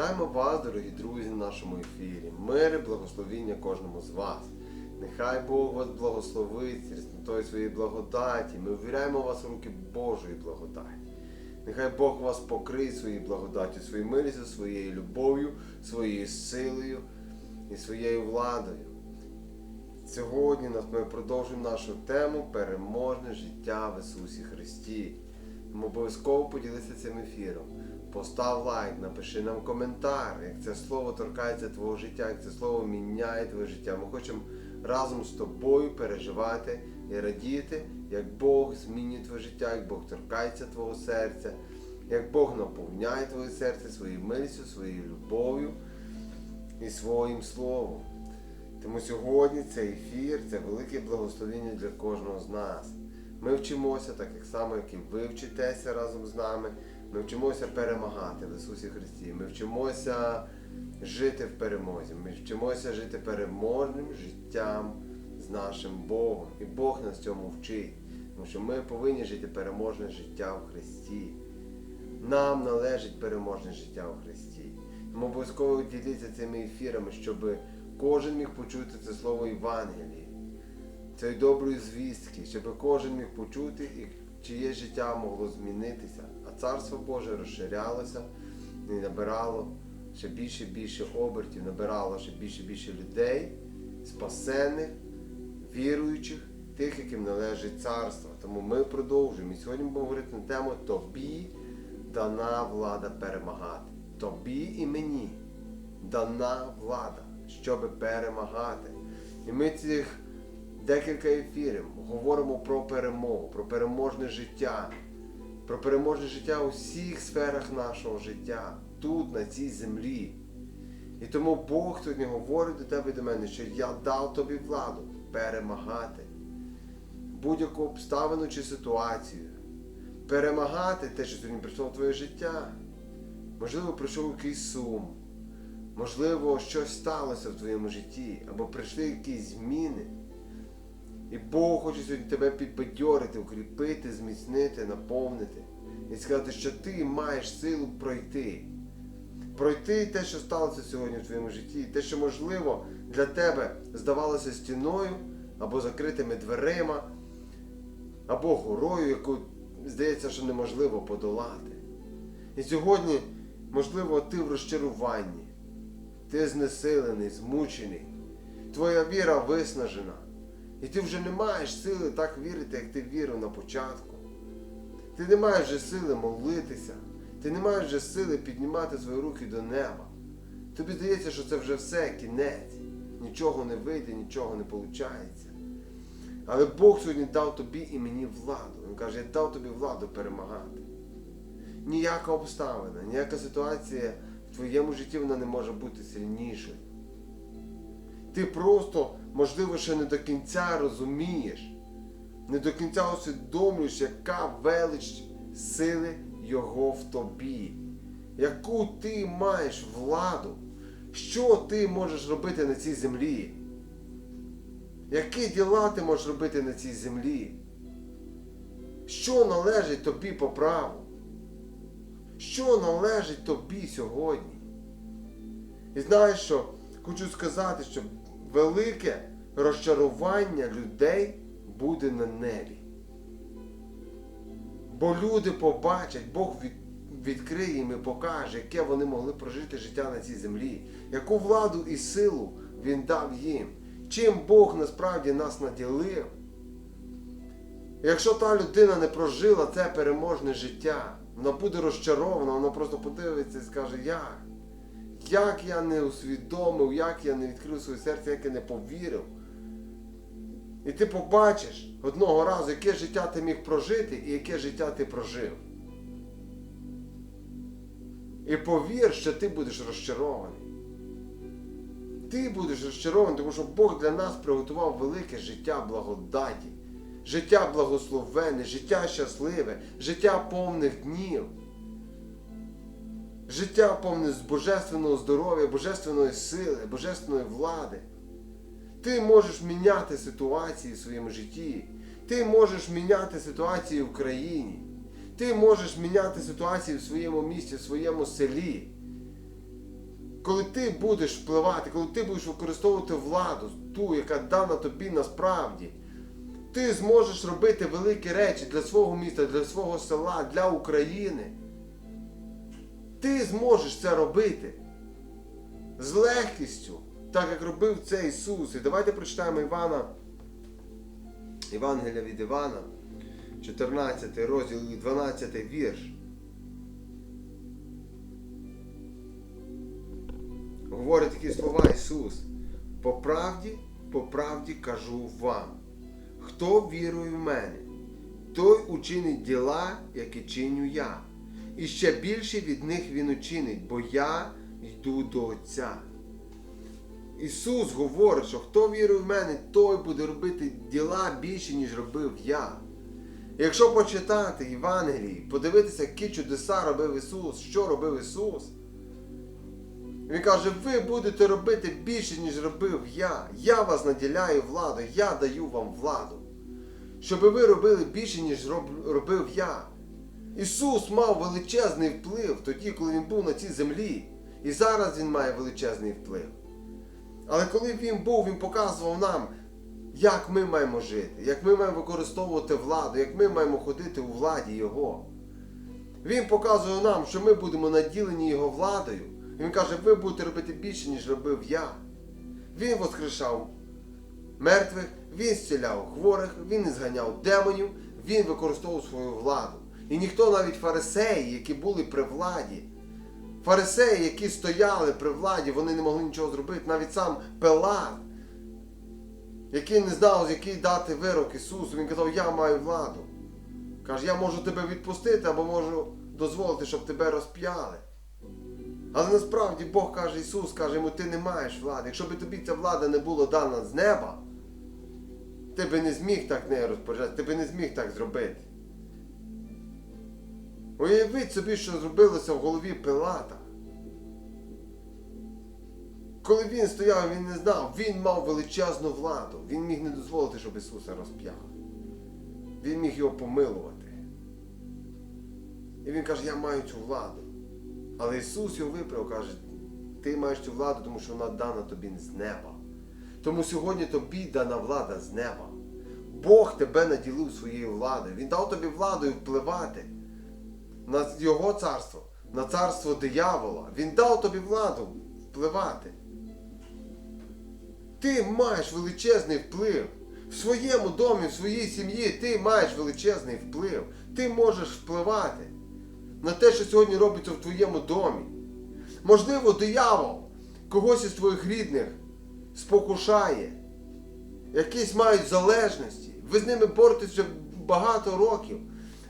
Вітаємо вас, дорогі друзі, в нашому ефірі. Мир і благословіння кожному з вас. Нехай Бог вас благословить різнотою своєї благодаті. Ми ввіряємо вас в руки Божої благодаті. Нехай Бог вас покриє своєю благодаттю, своєю милістю, своєю любов'ю, своєю силою і своєю владою. Сьогодні ми продовжуємо нашу тему переможне життя в Ісусі Христі. Тому обов'язково поділися цим ефіром. Постав лайк, напиши нам коментар, як це слово торкається твого життя, як це слово міняє твоє життя. Ми хочемо разом з тобою переживати і радіти, як Бог змінює твоє життя, як Бог торкається твого серця, як Бог наповняє твоє серце своєю милістю, своєю любов'ю і своїм словом. Тому сьогодні цей ефір це велике благословення для кожного з нас. Ми вчимося, так як само, як і ви вчитеся разом з нами. Ми вчимося перемагати в Ісусі Христі. Ми вчимося жити в перемозі. Ми вчимося жити переможним життям з нашим Богом. І Бог нас цьому вчить. Тому що ми повинні жити переможне життя в Христі. Нам належить переможне життя у Христі. Тому обов'язково діліться цими ефірами, щоб кожен міг почути це слово Євангелії, цієї доброї звістки, щоб кожен міг почути і чиє життя могло змінитися, а Царство Боже розширялося і набирало ще більше і більше обертів, набирало ще більше і більше людей, спасених, віруючих, тих, яким належить царство. Тому ми продовжуємо. І сьогодні ми будемо говорити на тему Тобі дана влада перемагати. Тобі і мені дана влада, щоб перемагати. І ми цих декілька ефірів говоримо про перемогу, про переможне життя, про переможне життя у всіх сферах нашого життя, тут, на цій землі. І тому Бог сьогодні говорить до тебе і до мене, що я дав тобі владу перемагати будь-яку обставину чи ситуацію, перемагати те, що сьогодні прийшло в твоє життя. Можливо, прийшов якийсь сум, можливо, щось сталося в твоєму житті, або прийшли якісь зміни. І Бог хоче сьогодні тебе підбадьорити, укріпити, зміцнити, наповнити. І сказати, що ти маєш силу пройти. Пройти те, що сталося сьогодні в твоєму житті, те, що можливо для тебе здавалося стіною або закритими дверима, або горою, яку здається, що неможливо подолати. І сьогодні, можливо, ти в розчаруванні, ти знесилений, змучений, твоя віра виснажена, і ти вже не маєш сили так вірити, як ти вірив на початку. Ти не маєш вже сили молитися, ти не маєш вже сили піднімати свої руки до неба. Тобі здається, що це вже все, кінець, нічого не вийде, нічого не виходить. Але Бог сьогодні дав тобі і мені владу. Він каже, я дав тобі владу перемагати. Ніяка обставина, ніяка ситуація в твоєму житті вона не може бути сильнішою. Ти просто, можливо, ще не до кінця розумієш, не до кінця усвідомлюєш, яка велич сили Його в тобі, яку ти маєш владу, що ти можеш робити на цій землі. Які діла ти можеш робити на цій землі? Що належить тобі по праву? Що належить тобі сьогодні? І знаєш що? Хочу сказати, що велике розчарування людей буде на небі. Бо люди побачать, Бог відкриє їм і покаже, яке вони могли прожити життя на цій землі, яку владу і силу Він дав їм, чим Бог насправді нас наділив. Якщо та людина не прожила це переможне життя, вона буде розчарована, вона просто подивиться і скаже, як? Як я не усвідомив, як я не відкрив своє серце, як я не повірив. І ти побачиш одного разу, яке життя ти міг прожити і яке життя ти прожив. І повір, що ти будеш розчарований. Ти будеш розчарований, тому що Бог для нас приготував велике життя благодаті, життя благословенне, життя щасливе, життя повних днів. Життя повне з божественного здоров'я, божественної сили, божественної влади. Ти можеш міняти ситуації в своєму житті. Ти можеш міняти ситуації в країні. Ти можеш міняти ситуації в своєму місті, в своєму селі. коли ти будеш впливати, коли ти будеш використовувати владу, ту, яка дана тобі насправді, ти зможеш робити великі речі для свого міста, для свого села, для України. Ти зможеш це робити з легкістю, так як робив це Ісус. І давайте прочитаємо Івана, Євангелія від Івана, 14 розділ і 12 вірш. Говорить такі слова Ісус. По правді, по правді кажу вам, хто вірує в мене, той учинить діла, які чиню я. І ще більше від них він учинить, бо я йду до Отця. Ісус говорить, що хто вірує в мене, той буде робити діла більше, ніж робив я. Якщо почитати Євангелії, подивитися, які чудеса робив Ісус, що робив Ісус. Він каже, ви будете робити більше, ніж робив я. Я вас наділяю владою, я даю вам владу. Щоб ви робили більше, ніж робив я. Ісус мав величезний вплив тоді, коли Він був на цій землі. І зараз Він має величезний вплив. Але коли Він був, Він показував нам, як ми маємо жити, як ми маємо використовувати владу, як ми маємо ходити у владі Його. Він показує нам, що ми будемо наділені Його владою. І Він каже, ви будете робити більше, ніж робив я. Він воскрешав мертвих, він зціляв хворих, він зганяв демонів, він використовував свою владу. І ніхто, навіть фарисеї, які були при владі, фарисеї, які стояли при владі, вони не могли нічого зробити. Навіть сам Пелат, який не знав, з який дати вирок Ісусу, він казав, я маю владу. Каже, я можу тебе відпустити або можу дозволити, щоб тебе розп'яли. Але насправді Бог каже, Ісус каже йому, ти не маєш влади. Якщо би тобі ця влада не була дана з неба, ти би не зміг так нею розпоряджатися, ти би не зміг так зробити. Уявіть собі, що зробилося в голові Пилата. Коли він стояв, він не знав, він мав величезну владу. Він міг не дозволити, щоб Ісуса розп'яли. Він міг його помилувати. І він каже, я маю цю владу. Але Ісус його виправив, каже, ти маєш цю владу, тому що вона дана тобі з неба. Тому сьогодні тобі дана влада з неба. Бог тебе наділив своєю владою. Він дав тобі владою впливати на Його царство, на царство диявола. Він дав тобі владу впливати. Ти маєш величезний вплив. В своєму домі, в своїй сім'ї ти маєш величезний вплив. Ти можеш впливати на те, що сьогодні робиться в твоєму домі. Можливо, диявол когось із твоїх рідних спокушає, якісь мають залежності. Ви з ними боретесь вже багато років.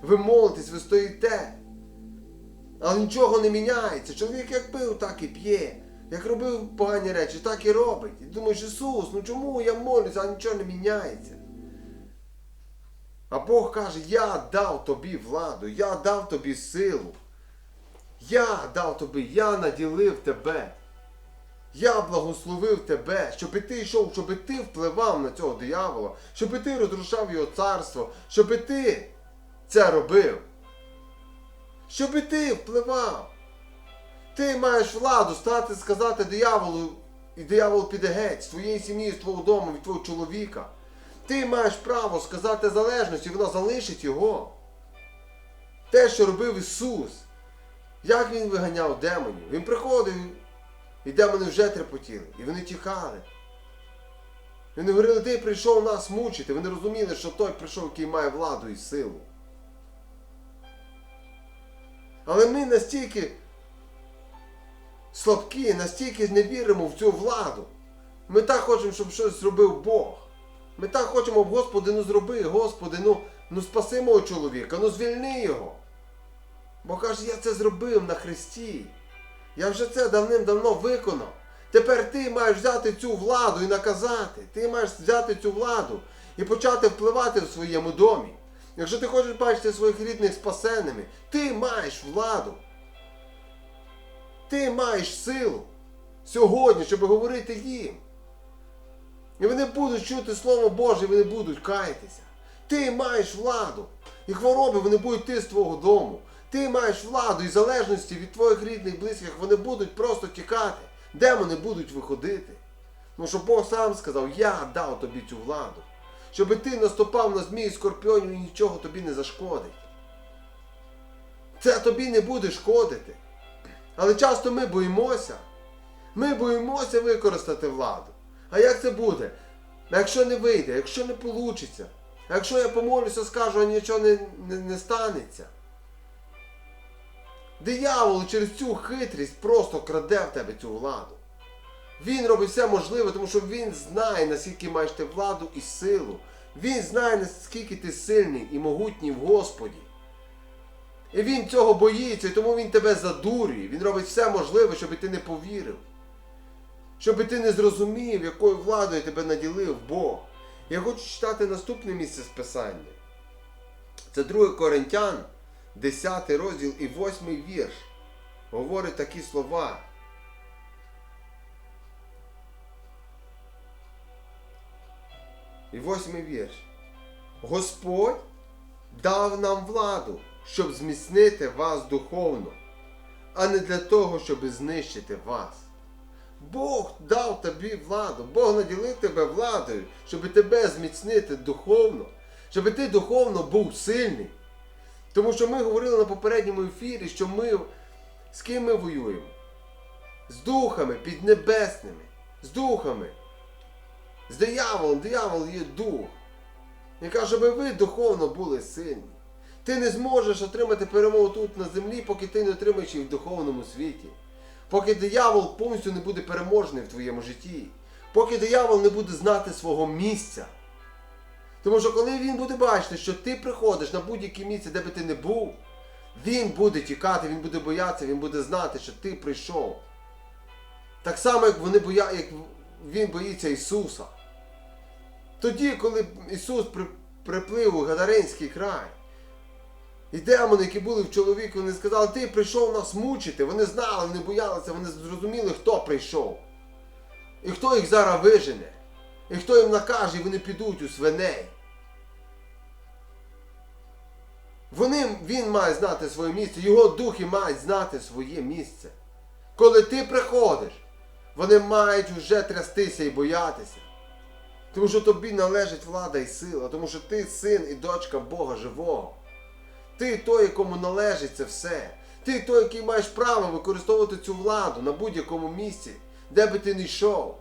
Ви молитесь, ви стоїте. Але нічого не міняється. Чоловік як пив, так і п'є. Як робив погані речі, так і робить. І думаєш, Ісус, ну чому я молюся, а нічого не міняється? А Бог каже, я дав тобі владу, я дав тобі силу. Я дав тобі, я наділив тебе. Я благословив тебе, щоб ти йшов, щоб ти впливав на цього диявола, щоб ти розрушав його царство, щоб ти це робив. Щоб і ти впливав. Ти маєш владу стати сказати дияволу, і диявол піде геть з твоєї сім'ї, з твого дому, від твого чоловіка. Ти маєш право сказати залежність, і вона залишить його. Те, що робив Ісус. Як Він виганяв демонів? Він приходив, і демони вже трепотіли, і вони тікали. Вони говорили, ти прийшов нас мучити. Вони розуміли, що той прийшов, який має владу і силу. Але ми настільки слабкі, настільки не віримо в цю владу. Ми так хочемо, щоб щось зробив Бог. Ми так хочемо, Господи, ну зроби, Господи, ну, ну спаси мого чоловіка, ну звільни його. Бо каже, я це зробив на Христі. Я вже це давним-давно виконав. Тепер ти маєш взяти цю владу і наказати. Ти маєш взяти цю владу і почати впливати в своєму домі. Якщо ти хочеш бачити своїх рідних спасеними, ти маєш владу. Ти маєш силу сьогодні, щоб говорити їм. І вони будуть чути Слово Боже, і вони будуть каятися. Ти маєш владу. І хвороби вони будуть йти з твого дому. Ти маєш владу і залежності від твоїх рідних, близьких, вони будуть просто тікати. демони будуть виходити. Тому що Бог сам сказав, я дав тобі цю владу. Щоби ти наступав на змій скорпіонів і нічого тобі не зашкодить. Це тобі не буде шкодити. Але часто ми боїмося. Ми боїмося використати владу. А як це буде? Якщо не вийде, якщо не вийде, якщо я помолюся, скажу, а нічого не, не, не станеться. Диявол через цю хитрість просто краде в тебе цю владу. Він робить все можливе, тому що він знає, наскільки маєш ти владу і силу. Він знає, наскільки ти сильний і могутній в Господі. І він цього боїться, і тому він тебе задурює. Він робить все можливе, щоб ти не повірив. Щоб ти не зрозумів, якою владою тебе наділив Бог. Я хочу читати наступне місце з Писання. Це 2 Коринтян, 10 розділ і 8 вірш. Говорить такі слова. І восьмий вірш. Господь дав нам владу, щоб зміцнити вас духовно, а не для того, щоб знищити вас. Бог дав тобі владу, Бог наділив тебе владою, щоб тебе зміцнити духовно, щоб ти духовно був сильний. Тому що ми говорили на попередньому ефірі, що ми з ким ми воюємо? З духами піднебесними, з духами, з дияволом, диявол є дух. Він каже, щоб ви духовно були сильні. Ти не зможеш отримати перемогу тут на землі, поки ти не отримаєш її в духовному світі. Поки диявол повністю не буде переможений в твоєму житті. Поки диявол не буде знати свого місця. Тому що коли він буде бачити, що ти приходиш на будь-яке місце, де би ти не був, він буде тікати, він буде боятися, він буде знати, що ти прийшов. Так само, як вони боя... як він боїться Ісуса. Тоді, коли Ісус приплив у Гадаринський край, і демони, які були в чоловіку, вони сказали, ти прийшов нас мучити. Вони знали, вони боялися, вони зрозуміли, хто прийшов. І хто їх зараз вижене. І хто їм накаже, і вони підуть у свиней. Вони, Він має знати своє місце, його духи мають знати своє місце. Коли ти приходиш, вони мають вже трястися і боятися. Тому що тобі належить влада і сила, тому що ти син і дочка Бога живого. Ти той, якому належить це все. Ти той, який маєш право використовувати цю владу на будь-якому місці, де би ти не йшов.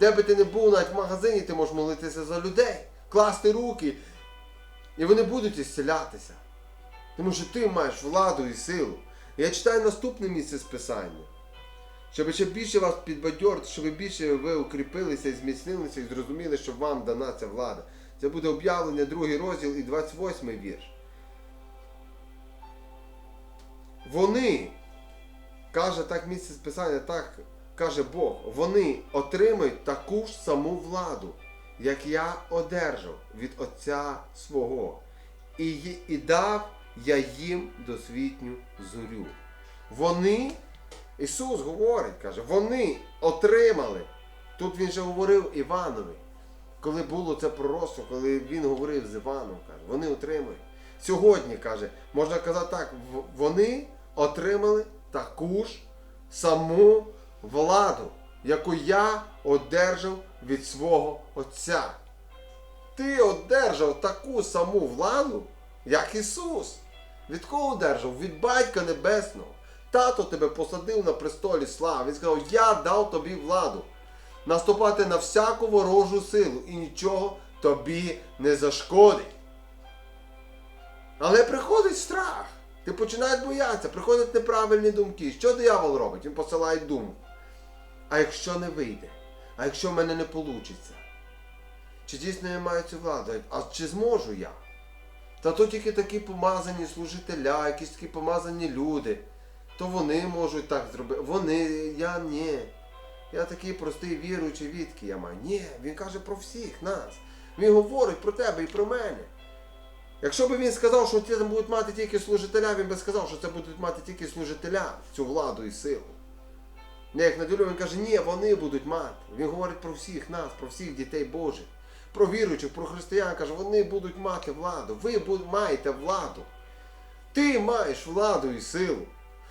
Де би ти не був, навіть в магазині, ти можеш молитися за людей, класти руки, і вони будуть ісцелятися. Тому що ти маєш владу і силу. Я читаю наступне місце з Писання. Щоб ще більше вас підбадьорити, щоб більше ви укріпилися і зміцнилися і зрозуміли, що вам дана ця влада. Це буде об'явлення, другий розділ і 28 вірш. Вони, каже так місце з Писання, так каже Бог, вони отримають таку ж саму владу, як я одержав від Отця свого. І, і дав я їм досвітню зорю. Вони, Ісус говорить, каже, вони отримали. Тут Він же говорив Іванові, коли було це пророцтво, коли він говорив з Іваном, каже, вони отримають. Сьогодні, каже, можна казати так, вони отримали таку ж саму владу, яку я одержав від свого Отця. Ти одержав таку саму владу, як Ісус. Від кого одержав? Від Батька Небесного. Тато тебе посадив на престолі слави. Він сказав, я дав тобі владу. Наступати на всяку ворожу силу і нічого тобі не зашкодить. Але приходить страх. Ти починаєш боятися, приходять неправильні думки. Що диявол робить? Він посилає думку. А якщо не вийде? А якщо в мене не вийде? Чи дійсно я маю цю владу? А чи зможу я? Та то тільки такі помазані служителя, якісь такі помазані люди. То вони можуть так зробити. Вони, я ні. Я такий простий віруючий, відки я маю. Ні, він каже про всіх нас. Він говорить про тебе і про мене. Якщо б він сказав, що там будуть мати тільки служителя, він би сказав, що це будуть мати тільки служителя, цю владу і силу. Не як наділю, він каже, ні, вони будуть мати. Він говорить про всіх нас, про всіх дітей Божих, про віруючих, про християн, каже, вони будуть мати владу. Ви маєте владу. Ти маєш владу і силу.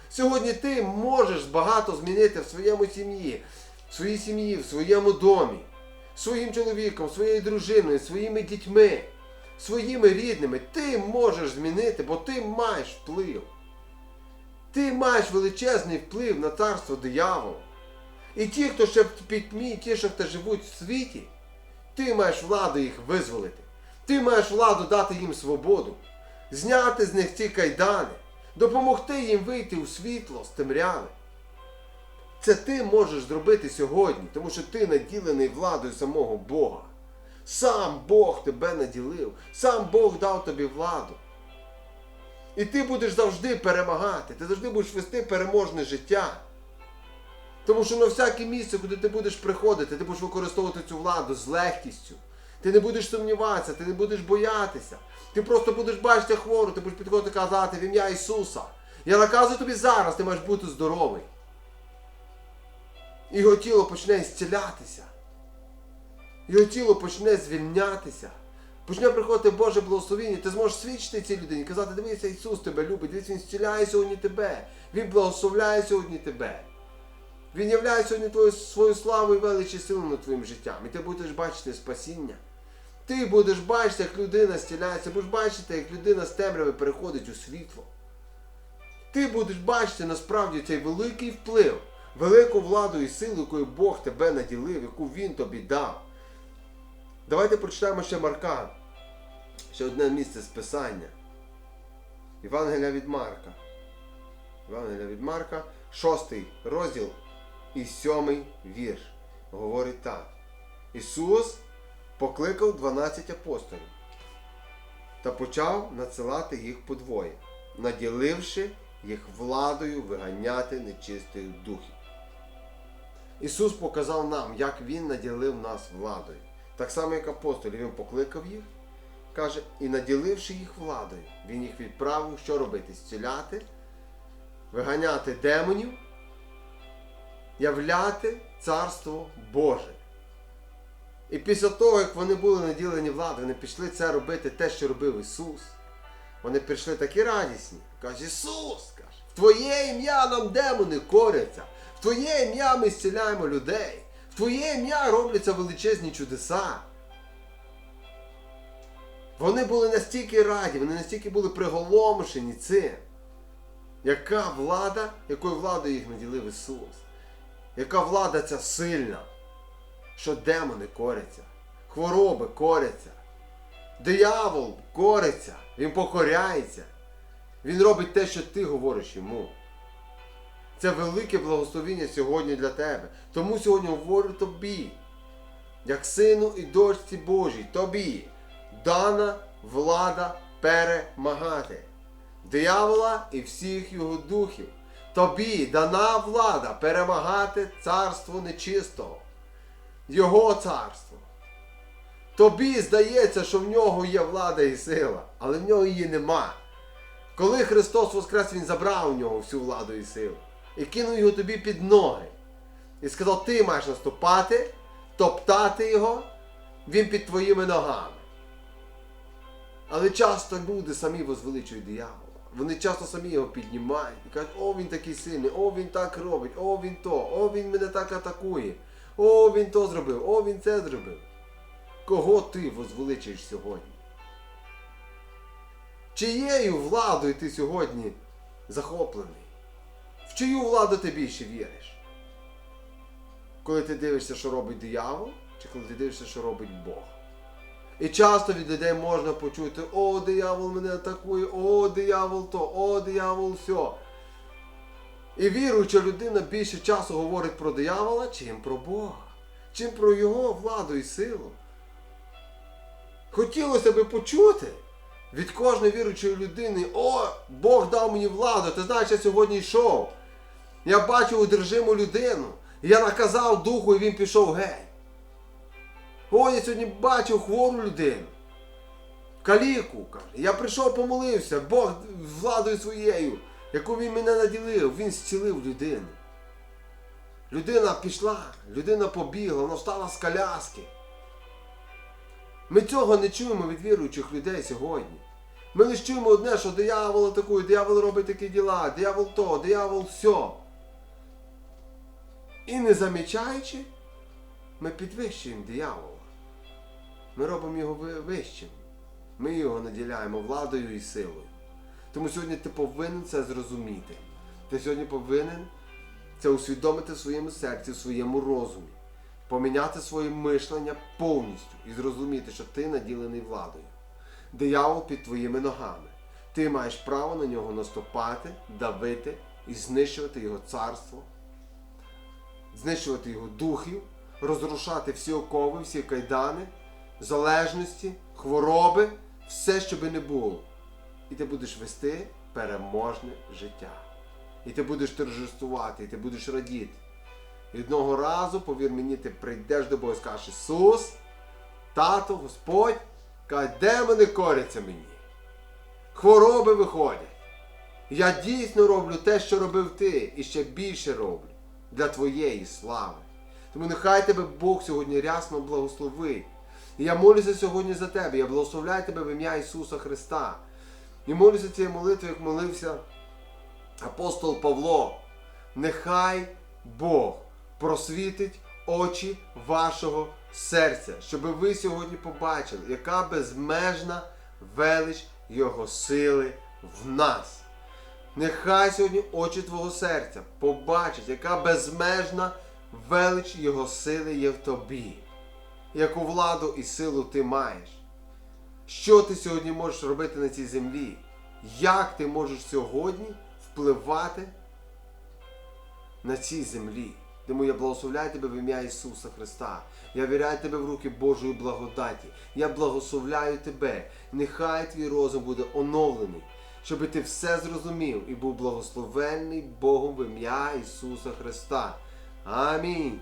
Сьогодні ти можеш багато змінити в своєму сім'ї, в своїй сім'ї, в своєму домі, своїм чоловіком, своєю дружиною, своїми дітьми, своїми рідними. Ти можеш змінити, бо ти маєш вплив. Ти маєш величезний вплив на царство диявола. І ті, хто ще в пітьмі, ті, що живуть в світі, ти маєш владу їх визволити. Ти маєш владу дати їм свободу, зняти з них ці кайдани, допомогти їм вийти у світло з темряви. Це ти можеш зробити сьогодні, тому що ти наділений владою самого Бога. Сам Бог тебе наділив, сам Бог дав тобі владу. І ти будеш завжди перемагати, ти завжди будеш вести переможне життя. Тому що на всяке місце, куди ти будеш приходити, ти будеш використовувати цю владу з легкістю. Ти не будеш сумніватися, ти не будеш боятися. Ти просто будеш бачити хвору, ти будеш підходити казати в ім'я Ісуса. Я наказую тобі зараз, ти маєш бути здоровий. Його тіло почне зцілятися. Його тіло почне звільнятися. Почне приходити Боже благословіння, ти зможеш свідчити цій людині, казати, дивися, Ісус тебе любить, дивись, Він зціляє сьогодні тебе, Він благословляє сьогодні тебе. Він являє сьогодні твою свою славу і велич і силу над твоїм життям. І ти будеш бачити спасіння. Ти будеш бачити, як людина зціляється, будеш бачити, як людина з темряви переходить у світло. Ти будеш бачити насправді цей великий вплив, велику владу і силу, якою Бог тебе наділив, яку Він тобі дав. Давайте прочитаємо ще Марка. Ще одне місце з Писання. Євангелія від Марка. Євангелія від Марка, шостий розділ і сьомий вірш. Говорить так. Ісус покликав 12 апостолів та почав надсилати їх подвоє, наділивши їх владою виганяти нечистих духів. Ісус показав нам, як Він наділив нас владою. Так само, як апостолів, Він покликав їх, каже, і наділивши їх владою, Він їх відправив, що робити? Зціляти, виганяти демонів, являти Царство Боже. І після того, як вони були наділені владою, вони пішли це робити те, що робив Ісус. Вони прийшли такі радісні. Каже, Ісус, каже, в Твоє ім'я нам демони коряться, в Твоє ім'я ми зціляємо людей, в Твоє ім'я робляться величезні чудеса. Вони були настільки раді, вони настільки були приголомшені цим. Яка влада, якою владою їх наділив Ісус? Яка влада ця сильна, що демони коряться, хвороби коряться, диявол кориться, він покоряється, він робить те, що ти говориш йому. Це велике благословіння сьогодні для тебе. Тому сьогодні говорю тобі, як сину і дочці Божій, тобі дана влада перемагати диявола і всіх його духів. Тобі дана влада перемагати царство нечистого, Його царство. Тобі здається, що в нього є влада і сила, але в нього її нема. Коли Христос Воскрес, Він забрав у нього всю владу і силу і кинув його тобі під ноги. І сказав, ти маєш наступати, топтати його, він під твоїми ногами. Але часто люди самі возвеличують диявола. Вони часто самі його піднімають і кажуть, о, він такий сильний, о, він так робить, о, він то, о, він мене так атакує, о, він то зробив, о, він це зробив. Кого ти возвеличуєш сьогодні? Чиєю владою ти сьогодні захоплений? В чию владу ти більше віриш? Коли ти дивишся, що робить диявол, чи коли ти дивишся, що робить Бог? І часто від людей можна почути, о, диявол мене атакує, о, диявол то, о, диявол все. І віруюча людина більше часу говорить про диявола, чим про Бога, чим про його владу і силу. Хотілося би почути від кожної віруючої людини, о, Бог дав мені владу, ти знаєш, я сьогодні йшов. Я бачив одержиму людину, я наказав духу, і він пішов геть. О, я сьогодні бачив хвору людину. Каліку, каже. Я прийшов, помолився, Бог владою своєю, яку він мене наділив, він зцілив людину. Людина пішла, людина побігла, вона встала з коляски. Ми цього не чуємо від віруючих людей сьогодні. Ми лише чуємо одне, що диявол атакує, диявол робить такі діла, диявол то, диявол все. І не замічаючи, ми підвищуємо диявола. Ми робимо його вищим. Ми його наділяємо владою і силою. Тому сьогодні ти повинен це зрозуміти. Ти сьогодні повинен це усвідомити в своєму серці, в своєму розумі, поміняти своє мишлення повністю і зрозуміти, що ти наділений владою. Диявол під твоїми ногами. Ти маєш право на нього наступати, давити і знищувати його царство, знищувати його духів, розрушати всі окови, всі кайдани, залежності, хвороби, все, що би не було. І ти будеш вести переможне життя. І ти будеш торжествувати, і ти будеш радіти. І одного разу, повір мені, ти прийдеш до Бога і скажеш, Ісус, тато, Господь, каже, демони коряться мені. Хвороби виходять. Я дійсно роблю те, що робив ти, і ще більше роблю для твоєї слави. Тому нехай тебе Бог сьогодні рясно благословить. І я молюся сьогодні за тебе. Я благословляю тебе в ім'я Ісуса Христа. І молюся цією молитвою, як молився апостол Павло. Нехай Бог просвітить очі вашого серця, щоб ви сьогодні побачили, яка безмежна велич Його сили в нас. Нехай сьогодні очі твого серця побачать, яка безмежна велич Його сили є в тобі, яку владу і силу ти маєш. Що ти сьогодні можеш робити на цій землі? Як ти можеш сьогодні впливати на цій землі? Тому я благословляю тебе в ім'я Ісуса Христа. Я віряю тебе в руки Божої благодаті. Я благословляю тебе. Нехай твій розум буде оновлений, щоб ти все зрозумів і був благословенний Богом в ім'я Ісуса Христа. Амінь.